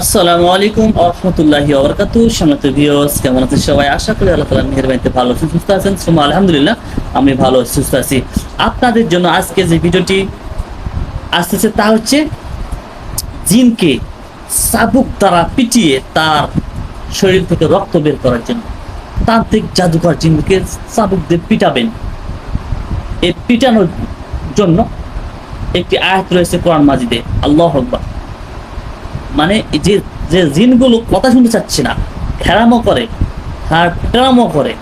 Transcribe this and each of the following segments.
আসসালামু আলাইকুম আহমতুল্লাহি ওবরকাতু সম্মানিত ভিউয়ার্স কেমন আছেন সবাই? আশা করি আল্লাহ তাআলার মেহেরবানিতে ভালো সুস্থ আছেন। সুমা আলহামদুলিল্লাহ, আমি ভালো সুস্থ আছি। আপনাদের জন্য আজকে যে ভিডিওটি আসতেছে তা হচ্ছে জিনকে চাবুক দ্বারা পিটিয়ে তার শরীর থেকে রক্ত বের করার জন্য। তান্ত্রিক জাদুকর জিনকে চাবুক দিয়ে পিটাবেন। এই পিটানোর জন্য একটি আয়াত রয়েছে কোরআন মাজিদে। আল্লাহ আকবার। মানে যে যে জিনগুলো কথা শুনতে চাচ্ছে না হেরামো করে হাটারামো করে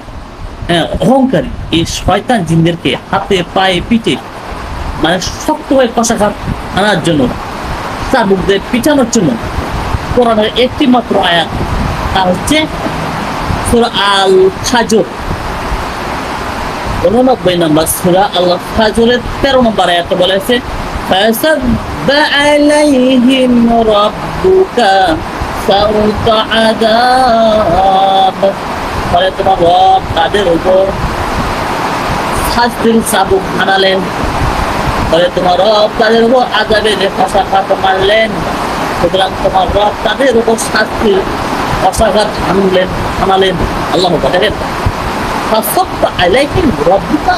হ্যাঁ অহংকারী এই শয়তান জিনদেরকে হাতে পায়ে পিঠে মানে শক্তভাবে কষাঘাত আনার জন্য চাবুক দিয়ে পিটানোর জন্য কোরআনের একটি মাত্র আয়াত তা হচ্ছে সূরা আল ফাজর উননব্বই নম্বর সুরা আল্লাহ ফাজরের তেরো নম্বর আয়াতে বলেছে فسب عليهم ربك রব্বুকা ফাউকা আযাব। ফলে তোমার রব তাদের উপর শাস্তির চাবুক আনালেন ফলে তোমার রব তাদের উপর আজাবের কষাঘাত মারলেন। সুতরাং তোমার রব তাদের উপর শাস্তির কষাঘাত আনলেন, আনালেন। আল্লাহ দেখেন ফাসক্ত আলাইহিম রব্বুকা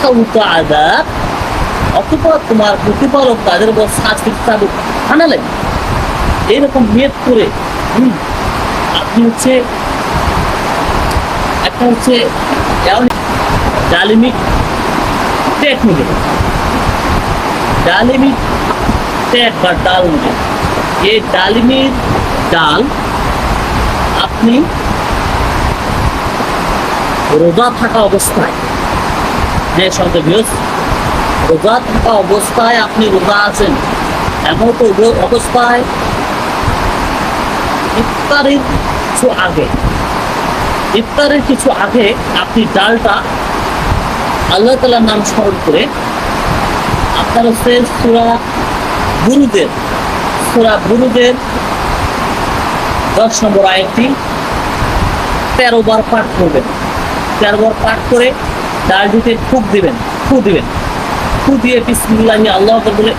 সাউতা আযাব। অতঃপর তোমার প্রতিপালক তাদের উপর শাস্তির চাবুক আনালেন। এইরকম নিয়ত করে হুম, আপনি হচ্ছে একটা হচ্ছে ডালিমিক টেক নেবেন। ডালিমিক টেক বা ডাল নেবেন। এই ডালিমির ডাল আপনি রোজা থাকা অবস্থায় যে বৃহস্প রোজা থাকা অবস্থায় আপনি রোজা আছেন এমন তো অবস্থায় ইফতারের কিছু আগে। ইফতারের কিছু আগে আপনি ডালটা আল্লাহ তালার নাম স্মরণ করে আপনার হচ্ছে সুরা গুরুদের সুরা গুরুদের দশ নম্বর আয়টি তেরো বার পাঠ করবেন। তেরো বার পাঠ করে ডালটিতে ফুক দিবেন ফু দিবেন। ফু দিয়ে বিসমিল্লাহ আল্লাহ বলে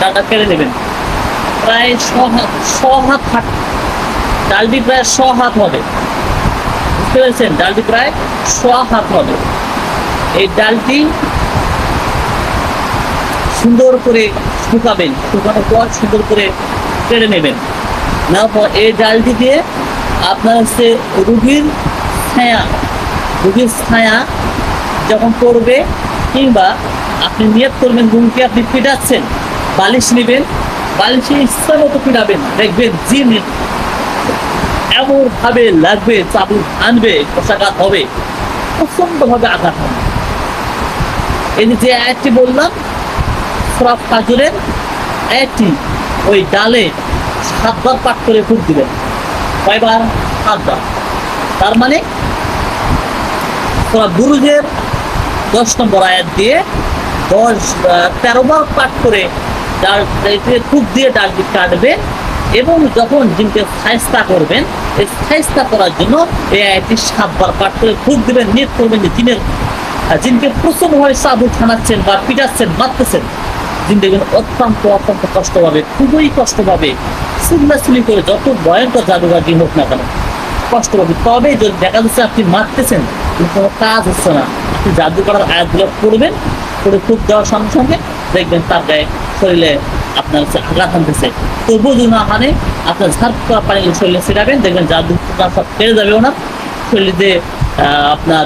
ডালটা কেড়ে নেবেন। প্রায় ছ হাত হাত ডালটি প্রায় ছ হাত হবে। বুঝতে পেরেছেন? ডালটি প্রায় ছ হাত হবে। এই ডালটি সুন্দর করে শুকাবেন। শুকানোর পর সুন্দর করে কেড়ে নেবেন। নেওয়ার পর এই ডালটি দিয়ে আপনার হচ্ছে রুগীর ছায়া রুগীর ছায়া যখন পড়বে কিংবা আপনি নিয়ত করবেন রুমকে আপনি পিটাচ্ছেন, বালিশ নেবেন বালিশে ইচ্ছা মতো পিটাবেন, দেখবেন জিন এমন ভাবে লাগবে চাবুক আনবে কষাঘাত হবে প্রচণ্ড ভাবে আঘাত হবে। এই যে আয়াতটি বললাম সরাফ কাজুরের আয়াতটি ওই ডালে সাতবার পাঠ করে ফুট দিবেন কয়বার? সাতবার। তার মানে তোরা গুরুজের দশ নম্বর আয়াত দিয়ে দশ তেরো বার পাঠ করে ডাল খুব দিয়ে ডালটি কাটবে এবং যখন জিনকে সাইস্তা করবেন, এই সাইস্তা করার জন্য এই সাতবার পাঠ করে খুব দিবেন নিয়ত করবেন যে জিনের জিনকে প্রচন্ডভাবে চাবুক খানাচ্ছেন বা পিটাচ্ছেন মারতেছেন জিন দেখবেন অত্যন্ত অত্যন্ত কষ্ট পাবে খুবই কষ্ট পাবে চিল্লাচিল্লি করে যত ভয়ঙ্কর জাদুঘর জিন হোক না কেন কষ্ট পাবে তবে যদি দেখা যাচ্ছে আপনি মারতেছেন কোনো কাজ হচ্ছে না। আপনি জাদু করার আয়াতগুলো পড়বেন করে খুব দেওয়ার সঙ্গে সঙ্গে দেখবেন তার গায়ে শরীরে আপনার হচ্ছে আঘাত আনতেছে তবুও যদি না মানে আপনার ঝাড় করা পানি শরীরে ছেড়াবেন দেখবেন জাদু সব কেড়ে যাবে ওনার শরীরে আহ, আপনার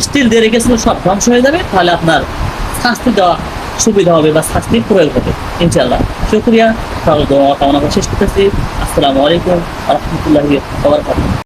স্টিল দিয়ে রেখেছিল সব ধ্বংস হয়ে যাবে তাহলে আপনার শাস্তি দেওয়া সুবিধা হবে বা শাস্তি প্রয়োগ হবে ইনশাল্লাহ শুক্রিয়া সকল দোয়া কামনা শেষ করতেছি। আসসালামু আলাইকুম রহমতুল্লাহি